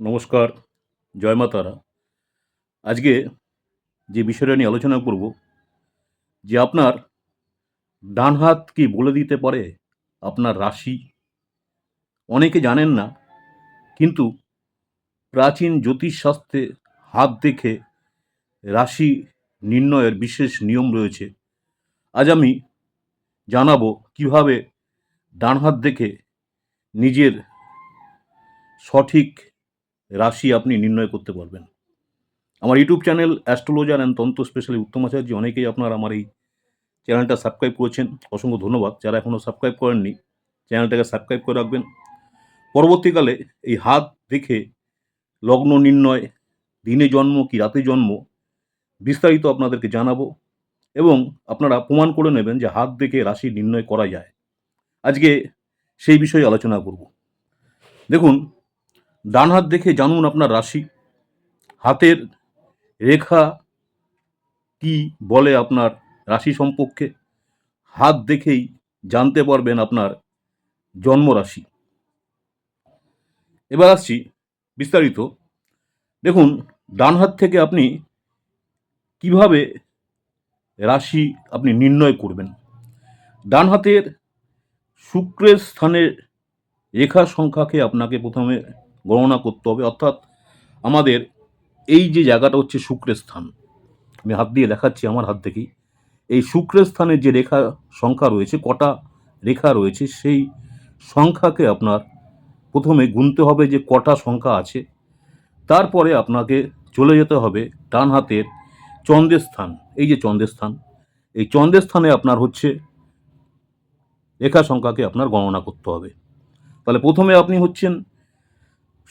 নমস্কার, জয় মা তারা। আজকে যে বিষয়টা নিয়ে আলোচনা করব, যে আপনার ডান হাত কি বলে দিতে পারে? আপনার রাশি? অনেকে জানেন না, কিন্তু প্রাচীন জ্যোতিষশাস্ত্রে হাত দেখে রাশি নির্ণয়ের বিশেষ নিয়ম রয়েছে। আজ আমি জানাব কীভাবে ডান হাত দেখে নিজের সঠিক রাশি আপনি নির্ণয় করতে পারবেন। আমার ইউটিউব চ্যানেল অ্যাস্ট্রোলজার অ্যান্ড তন্ত্র স্পেশালি উত্তম আচার্য, অনেকেই আপনার আমার এই চ্যানেলটা সাবস্ক্রাইব করেছেন। অসংখ্য ধন্যবাদ। যারা এখনও সাবস্ক্রাইব করেননি, চ্যানেলটাকে সাবস্ক্রাইব করে রাখবেন। পরবর্তীকালে এই হাত দেখে লগ্ন নির্ণয়, দিনে জন্ম কি রাতে জন্ম, বিস্তারিত আপনাদেরকে জানাব এবং আপনারা প্রমাণ করে নেবেন যে হাত দেখে রাশি নির্ণয় করা যায়। আজকে সেই বিষয়ে আলোচনা করব। দেখুন ডান হাত দেখে জানুন আপনার রাশি। হাতের রেখা কি বলে আপনার রাশি সম্পর্কে? হাত দেখেই জানতে পারবেন আপনার জন্ম রাশি। এবার আসছি বিস্তারিত। দেখুন, ডান হাত থেকে আপনি কীভাবে রাশি আপনি নির্ণয় করবেন? ডান হাতের শুক্রের স্থানের রেখা সংখ্যাকে আপনাকে প্রথমে গণনা করতে হবে। অর্থাৎ আমাদের এই যে জায়গাটা হচ্ছে শুক্রের স্থান, আমি হাত দিয়ে দেখাচ্ছি আমার হাত থেকেই এই শুক্রের স্থানের যে রেখা সংখ্যা রয়েছে, কটা রেখা রয়েছে, সেই সংখ্যাকে আপনার প্রথমে গুনতে হবে যে কটা সংখ্যা আছে। তারপরে আপনাকে চলে যেতে হবে ডান হাতের চন্দ্রের স্থান। এই যে চন্দ্রের স্থান, এই চন্দ্রের স্থানে আপনার হচ্ছে রেখা সংখ্যাকে আপনার গণনা করতে হবে। তাহলে প্রথমে আপনি হচ্ছেন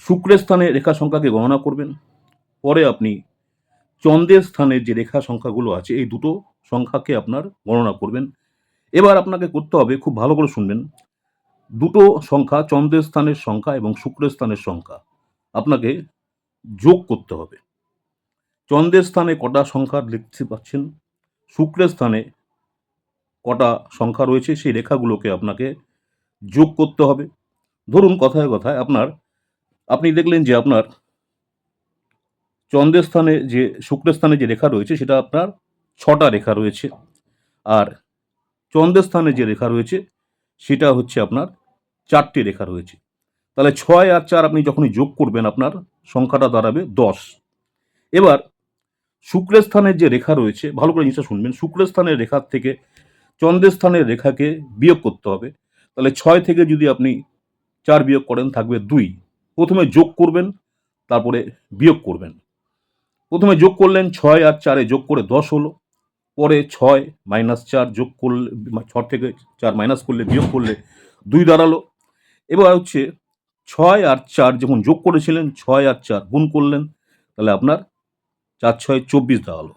শুক্রের স্থানে রেখা সংখ্যাকে গণনা করবেন। পরে আপনি চন্দ্রের স্থানের যে রেখা সংখ্যাগুলো আছে, এই দুটো সংখ্যাকে আপনার গণনা করবেন। এবার আপনাকে করতে হবে খুব ভালো করে শুনবেন। দুটো সংখ্যা, চন্দ্রের স্থানের সংখ্যা এবং শুক্রের স্থানের সংখ্যা, আপনাকে যোগ করতে হবে। চন্দ্রের স্থানে কটা সংখ্যা লিখতে পাচ্ছেন? শুক্রের স্থানে কটা সংখ্যা রয়েছে, সেই রেখাগুলোকে আপনাকে যোগ করতে হবে। ধরুন কথায় কথায় আপনার আপনি দেখলেন যে আপনার চন্দ্রের স্থানে যে, শুক্রের স্থানে যে রেখা রয়েছে, সেটা আপনার ছটা রেখা রয়েছে। আর চন্দ্রের স্থানে যে রেখা রয়েছে, সেটা হচ্ছে আপনার চারটে রেখা রয়েছে। তাহলে ছয় আর চার আপনি যখনই যোগ করবেন, আপনার সংখ্যাটা দাঁড়াবে দশ। এবার শুক্রের স্থানের যে রেখা রয়েছে, ভালো করে জিনিসটা শুনবেন, শুক্রের স্থানের রেখার থেকে চন্দ্রের স্থানের রেখাকে বিয়োগ করতে হবে। তাহলে ছয় থেকে যদি আপনি চার বিয়োগ করেন, থাকবে দুই। প্রথমে যোগ করবেন, তারপরে বিয়োগ করবেন। প্রথমে যোগ করলেন ছয় আর চারে যোগ করে দশ হলো, পরে ছয় মাইনাস চার যোগ করলে ছ থেকে চার মাইনাস করলে, বিয়োগ করলে দুই দাঁড়াল। এবার হচ্ছে ছয় আর চার যখন যোগ করেছিলেন, ছয় আর চার গুণ করলেন, তাহলে আপনার চার ছয় চব্বিশ দাঁড়াল।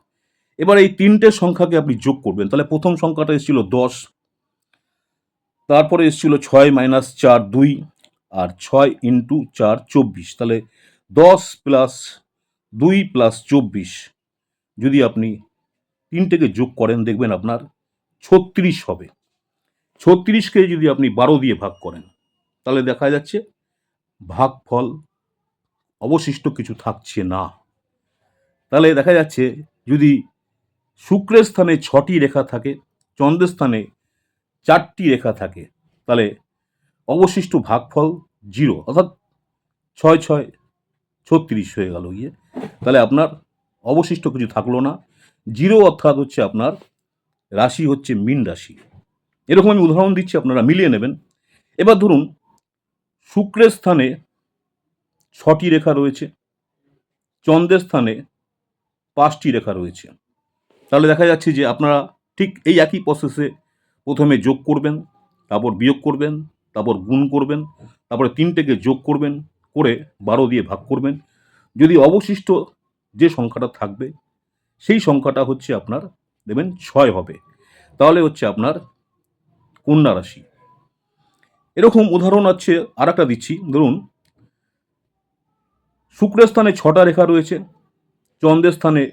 এবার এই তিনটে সংখ্যাকে আপনি যোগ করবেন, তাহলে প্রথম সংখ্যাটা এসেছিল দশ, তারপরে এসেছিল ছয় মাইনাস চার দুই আর ছয় ইন্টু চার চব্বিশ। তাহলে দশ প্লাস দুই প্লাস চব্বিশ যদি আপনি তিনটেকে যোগ করেন, দেখবেন আপনার ছত্রিশ হবে। ছত্রিশকে যদি আপনি বারো দিয়ে ভাগ করেন, তাহলে দেখা যাচ্ছে ভাগফল অবশিষ্ট কিছু থাকছে না। তাহলে দেখা যাচ্ছে যদি শুক্রের স্থানে ছটি রেখা থাকে, চন্দ্রের স্থানে চারটি রেখা থাকে, তাহলে অবশিষ্ট ভাগফল জিরো, অর্থাৎ ছয় ছয় ছত্রিশ হয়ে গেল গিয়ে। তাহলে আপনার অবশিষ্ট কিছু থাকল না। জিরো অর্থাৎ হচ্ছে আপনার রাশি হচ্ছে মিন রাশি। এরকম আমি উদাহরণ দিচ্ছি, আপনারা মিলিয়ে নেবেন। এবার ধরুন, শুক্রের স্থানে ছটি রেখা রয়েছে, চন্দ্রের স্থানে পাঁচটি রেখা রয়েছে। তাহলে দেখা যাচ্ছে যে আপনারা ঠিক এই একই প্রসেসে প্রথমে যোগ করবেন, তারপর বিয়োগ করবেন তারপর গুণ করবেন, তারপরে তিনটেকে যোগ করবেন, করে বারো দিয়ে ভাগ করবেন। যদি অবশিষ্ট যে সংখ্যাটা থাকবে, সেই সংখ্যাটা হচ্ছে আপনার, দেবেন ছয় হবে। তাহলে হচ্ছে আপনার কন্যা রাশি। এরকম উদাহরণ আছে আর একটা দিচ্ছি। ধরুন, শুক্রের স্থানে ছটা রেখা রয়েছে, চন্দ্রের স্থানে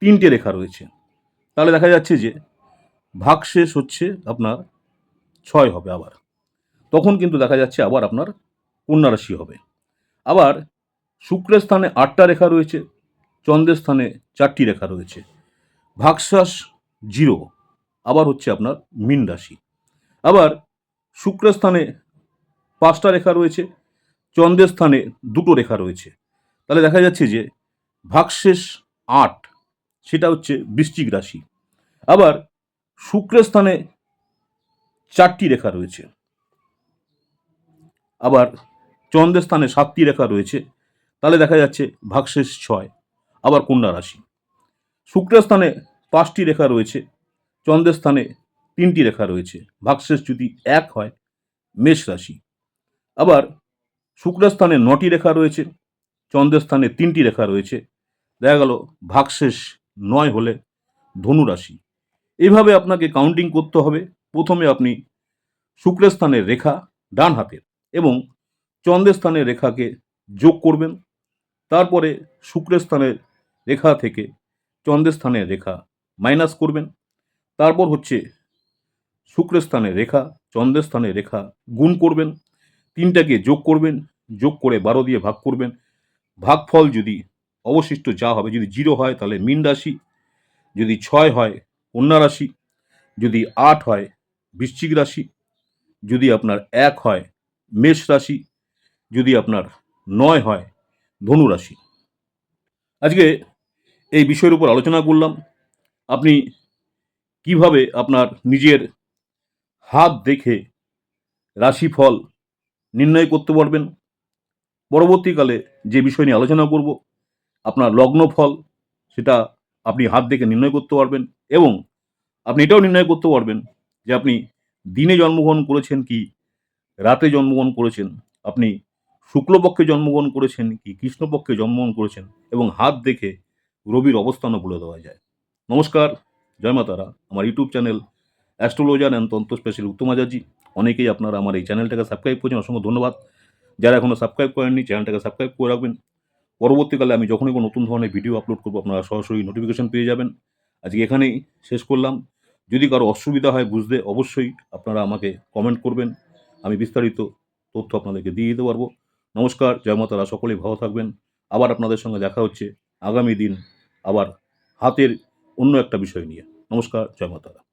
তিনটে রেখা রয়েছে। তাহলে দেখা যাচ্ছে যে, ভাগশেষ হচ্ছে আপনার ছয় হবে আবার। তখন কিন্তু দেখা যাচ্ছে আবার আপনার কন্যা রাশি হবে। আবার শুক্রের স্থানে আটটা রেখা রয়েছে, চন্দ্রের স্থানে চারটি রেখা রয়েছে। ভাগশ্বাস জিরো, আবার হচ্ছে আপনার মীন রাশি। আবার শুক্রের স্থানে পাঁচটা রেখা রয়েছে, চন্দ্রের স্থানে দুটো রেখা রয়েছে। তাহলে দেখা যাচ্ছে যে ভাগশেষ আট, সেটা হচ্ছে বৃশ্চিক রাশি। আবার শুক্রের স্থানে চারটি রেখা রয়েছে। আবার চন্দ্রের স্থানে সাতটি রেখা রয়েছে, তাহলে দেখা যাচ্ছে ভাগশেষ ছয়, আবার কন্যা রাশি। শুক্রের স্থানে পাঁচটি রেখা রয়েছে চন্দ্রের স্থানে তিনটি রেখা রয়েছে, ভাগশেষ যদি এক হয়, মেষ রাশি। আবার শুক্রের স্থানে নটি রেখা রয়েছে চন্দ্রের স্থানে তিনটি রেখা রয়েছে, দেখা গেল ভাগশেষ নয় হলে ধনু রাশি। এইভাবে আপনাকে কাউন্টিং করতে হবে। প্রথমে আপনি শুক্রের স্থানের রেখা ডান হাতের এবং চন্দ্রের স্থানের রেখাকে যোগ করবেন। তারপরে শুক্রের স্থানের রেখা থেকে চন্দ্রের স্থানের রেখা মাইনাস করবেন। তারপর হচ্ছে শুক্রের স্থানের রেখা, চন্দ্রের স্থানের রেখা গুণ করবেন। তিনটাকে যোগ করবেন, যোগ করে বারো দিয়ে ভাগ করবেন। ভাগফল যদি অবশিষ্ট যা হবে, যদি জিরো হয়, তাহলে মীন রাশি। যদি ছয় হয়, কন্যা রাশি। যদি আট হয়, বৃশ্চিক রাশি। যদি আপনার এক হয় মেষ রাশি যদি আপনার নয় হয়, ধনু রাশি। আজকে এই বিষয়ের উপর আলোচনা করলাম। আপনি কীভাবে আপনার নিজের হাত দেখে রাশিফল নির্ণয় করতে পারবেন? পরবর্তীকালে যে বিষয় নিয়ে আলোচনা করব, আপনার লগ্ন ফল সেটা আপনি হাত দেখে নির্ণয় করতে পারবেন এবং আপনি এটাও নির্ণয় করতে পারবেন যে আপনি দিনে জন্মগ্রহণ করেছেন কি রাতে জন্মগ্রহণ করেছেন, আপনি শুক্লপক্ষে জন্মগ্রহণ করেছেন কি কৃষ্ণপক্ষে জন্মগ্রহণ করেছেন এবং হাত দেখে রবির অবস্থানও বলে দেওয়া যায়। নমস্কার, জয় মাতারা আমার ইউটিউব চ্যানেল অ্যাস্ট্রোলজার অ্যান্ড তন্ত্র স্পেশাল উত্তম আজাজি অনেকেই আপনারা আমার এই চ্যানেলটাকে সাবস্ক্রাইব করেছেন, অসংখ্য ধন্যবাদ। যারা এখনও সাবস্ক্রাইব করেননি, চ্যানেলটাকে সাবস্ক্রাইব করে রাখবেন। পরবর্তীকালে আমি যখনই কোনো নতুন ধরনের ভিডিও আপলোড করব, আপনারা সরাসরি নোটিফিকেশন পেয়ে যাবেন। আজকে এখানেই শেষ করলাম। যদি কারও অসুবিধা হয় বুঝতে, অবশ্যই আপনারা আমাকে কমেন্ট করবেন। আমি বিস্তারিত তথ্য আপনাদেরকে দিয়ে দিতে পারব। নমস্কার জয়মাতারা সকলেই ভালো থাকবেন। আবার আপনাদের সঙ্গে দেখা হচ্ছে আগামী দিন আবার হাতের অন্য একটা বিষয় নিয়ে। নমস্কার, জয় মাতারা।